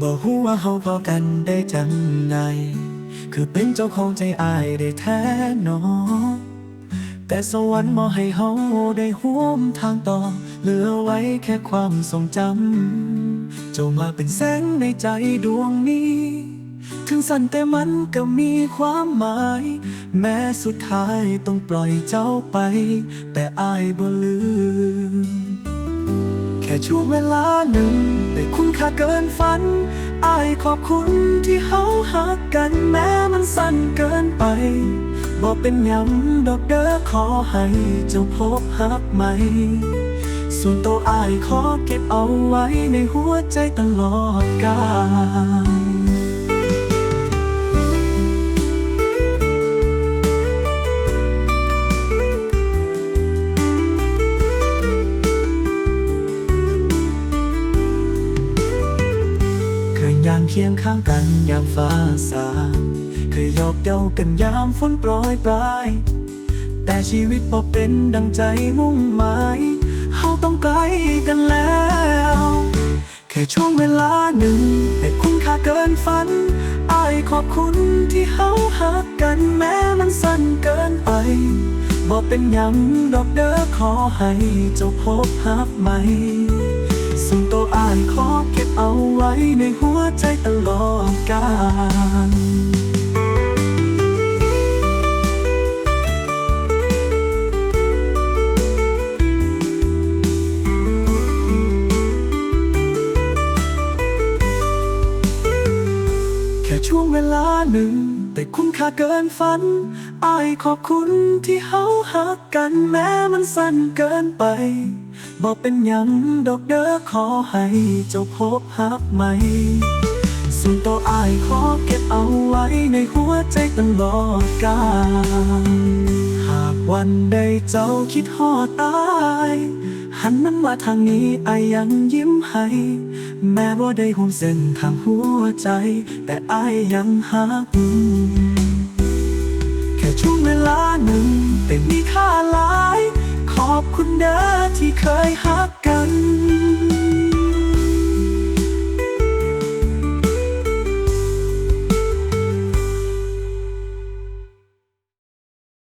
บอกหูว่าเฮาพอกันได้จังไงคือเป็นเจ้าของใจอายได้แท้หนอแต่สวรรค์มอให้เฮาได้ห่วมทางต่อ เหลือไว้แค่ความทรงจำเจ้ามาเป็นแสงในใจดวงนี้ ถึงสั้นแต่มันก็มีความหมาย แม้สุดท้ายต้องปล่อยเจ้าไป แต่อายบ่ลืม แค่ช่วงเวลาหนึ่งแต่คุ เกินฝันอายขอบคุณที่เฮาหักกันแม้มันสั้นเกินไปบอกเป็นหยังดอกเด้อขอให้เจ้าพบหักใหม่ส่วนตัวอายขอเก็บเอาไว้ในหัวใจตลอดกาลางเคียงข้างกันยามฟ้าสางเคยหยอกเย้ากันยามฝนโปรยปลาย แต่ชีวิตพอเป็นดังใจมุ่งหมายเฮาต้องไกลกันแล้ว แค่ช่วงเวลาหนึ่งแต่คุณค่าเกินฝันอายขอบคุณที่เฮาหักกันแม้มันสั้นเกินไปบอกเป็นหยังดอกเด้อขอให้เจ้าพบหักใหม่ส่วนตัวอ่านขอ เอาไว้ในหัวใจตลอดกาลแค่ช่วงเวลาหนึ่ง แต่คุณค่าเกินฝันอายขอบคุณที่เฮาหักกันแม้มันสั้นเกินไป บอกเป็นหยังดอกเด้อขอให้เจ้าพบหักใหม่ส่วนตัวอายขอเก็บเอาไว้ในหัวใจตลอดกาลหากวันใดเจ้าคิดฮอดาย หันมันมาทางนี้อายยังยิ้มให้ แม้ว่าได้ห่วงเส้นทางหัวใจ แต่อายยังหักแค่ช่วงเวลาหนึ่ง แต่มีค่าหลาย ขอบคุณเด้อที่เคยหักกัน